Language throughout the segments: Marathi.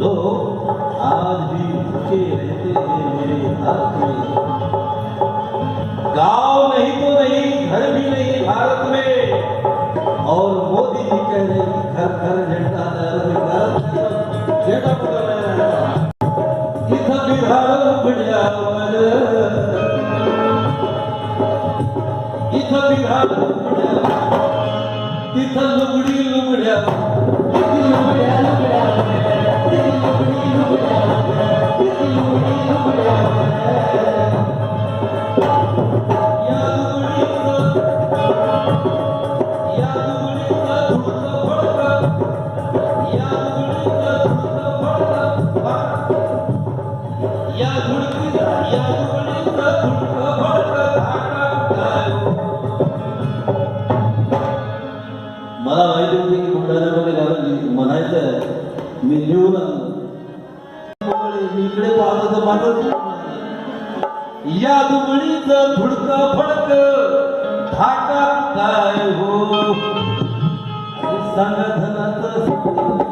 लोग आज भी भूखे रहते हैं मेरे भारत में गांव नहीं तो नहीं घर भी नहीं भारत में। और मोदी जी कह रहे कि घर घर झंडा झंडा बिघाड तिथं लुगडी मला माहिती होती की बुलढाण्यामध्ये घालून म्हणायचं मी लिहून मी इकडे पाहतो तर माझं या दुमणीचं धुडकं फडक. धाका काय हो? अरे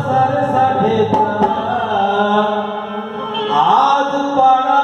शोधा सारे आज पाडा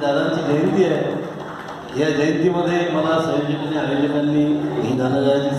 दादांची जयंती आहे. या जयंतीमध्ये मला संयोजकांनी आयोजकांनी ही गाणं गायची